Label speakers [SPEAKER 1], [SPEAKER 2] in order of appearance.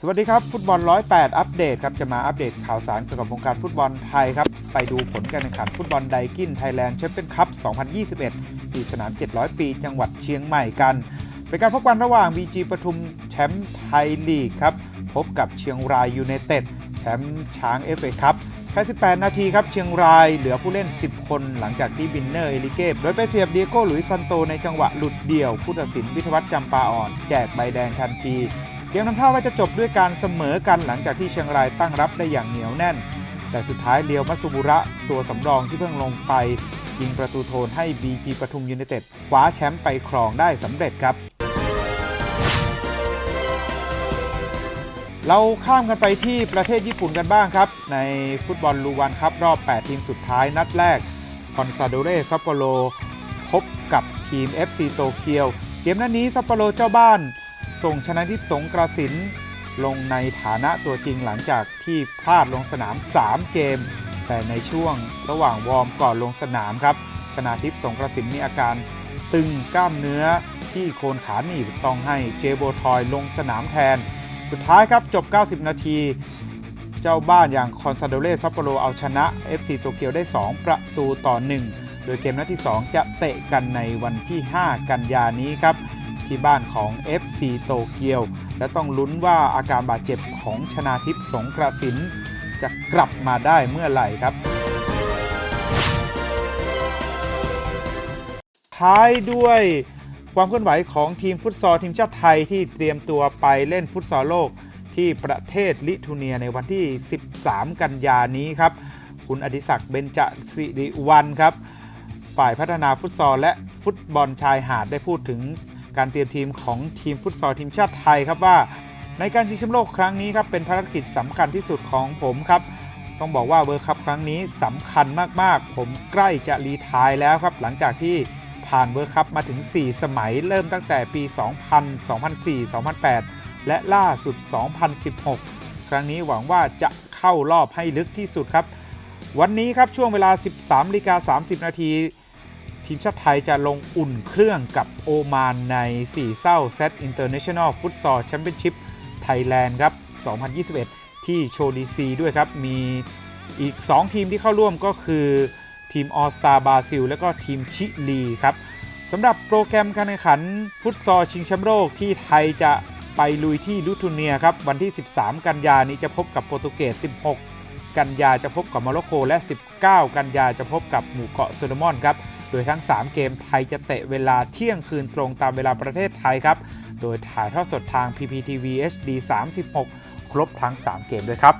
[SPEAKER 1] สวัสดีครับ ฟุตบอล 108 อัปเดตครับ จะมาอัปเดตข่าวสารเกี่ยวกับวงการฟุตบอลไทยครับ ไปดูผลการแข่งขันฟุตบอลไดกินไทยแลนด์แชมเปี้ยนคัพ 2021 ที่สนาม 700 ปี จังหวัดเชียงใหม่กัน เป็นการพบกันระหว่าง BG ปทุมแชมป์ไทยลีกครับ พบกับเชียงรายยูไนเต็ดแชมป์ช้างเอฟเอครับแค่18 นาทีครับ เชียงรายเหลือผู้เล่น 10 คนหลังจากที่บินเนอร์เอลิเกตโดยไปเสียบเดียโก้หลุยซันโตในจังหวะหลุดเดี่ยว ผู้ตัดสินวิทยวัฒน์จำปาอ่อน แจกใบแดงทันที เกมน้ำท่าว่าจะจบด้วยการเสมอกันหลังจากที่เชียงรายตั้งรับได้อย่างเหนียวแน่น แต่สุดท้ายเลียวมัตสุบุระตัวสำรองที่เพิ่งลงไป ยิงประตูโทนให้ BG ปทุมยูไนเต็ดคว้าแชมป์ไปครองได้สำเร็จครับ เราข้ามกันไปที่ประเทศญี่ปุ่นกันบ้างครับ ในฟุตบอลลูวันครับรอบ 8 ทีมสุดท้ายนัดแรกคอนซาโดเรซัปโปโรพบกับทีม FC โตเกียว เกมนัดนี้ซัปโปโรเจ้าบ้าน ส่งชนะทิพย์สงกระสินลงในฐานะตัวจริงหลังจากที่พลาดลงสนาม 3 เกม แต่ในช่วงระหว่างวอร์มก่อนลงสนามครับ ชนาทิพย์สงกระสินมีอาการตึงกล้ามเนื้อที่โคนขาหนีบต้องให้เจโบทอยลงสนามแทน สุดท้ายครับจบ 90 นาที เจ้าบ้านอย่างคอนซาโดเรซัปโปโรเอาชนะ FC โตเกียวได้ 2 ประตูต่อ 1 โดยเกมนัดที่ 2 จะเตะกันในวันที่ 5 กันยานี้ครับ ที่บ้านของ FC โตเกียว และต้องลุ้นว่าอาการบาดเจ็บของชนาทิพย์สงกระสิน จะกลับมาได้เมื่อไหร่ครับ ท้ายด้วยความเคลื่อนไหวของทีมฟุตซอลทีมชาติไทยที่เตรียมตัวไปเล่นฟุตซอลโลกที่ประเทศลิทัวเนียในวันที่ 13 กันยานี้ครับ คุณอดิศักดิ์เบญจสิริวันครับ ฝ่ายพัฒนาฟุตซอลและฟุตบอลชายหาดได้พูดถึง การเตรียมทีมของทีมฟุตซอลทีมชาติไทยครับว่า ในการชิงแชมป์โลกครั้งนี้ครับเป็นภารกิจสำคัญที่สุดของผมครับต้องบอกว่าเวิร์คัพครั้งนี้สำคัญมากๆ ผมใกล้จะรีไทายแล้วครับ หลังจากที่ผ่านเวิร์คัพมาถึง 4 สมัยเริ่มตั้งแต่ปี 2000 2004 2008 และล่าสุด 2016 ครั้งนี้หวังว่าจะเข้ารอบให้ลึกที่สุดครับ วันนี้ครับช่วงเวลา 13นาฬิกา30 นาที ทีมชาติไทยจะลงอุ่นเครื่องกับโอมานใน4เศร้า Set International Futsal Championship Thailand ครับ 2021 ที่โชดีซีด้วยครับ มีอีก 2 ทีมที่เข้าร่วมก็คือทีมออสซาบราซิล และก็ทีมชิลีครับสำหรับโปรแกรมการแข่งขันฟุตซอลชิงแชมป์โลกที่ไทยจะไปลุยที่ลิทัวเนียครับ วันที่ 13 กันยานี้จะพบกับโปรตุเกส 16 กันยาจะพบกับโมร็อกโกและ 19 กันยาจะพบกับหมู่เกาะโซโลมอนครับ โดยทั้ง 3 เกมไทยจะเตะเวลาเที่ยงคืนตรงตามเวลาประเทศไทยครับ โดยถ่ายทอดสดทาง PPTV HD 36 ครบทั้ง 3 เกมด้วยครับ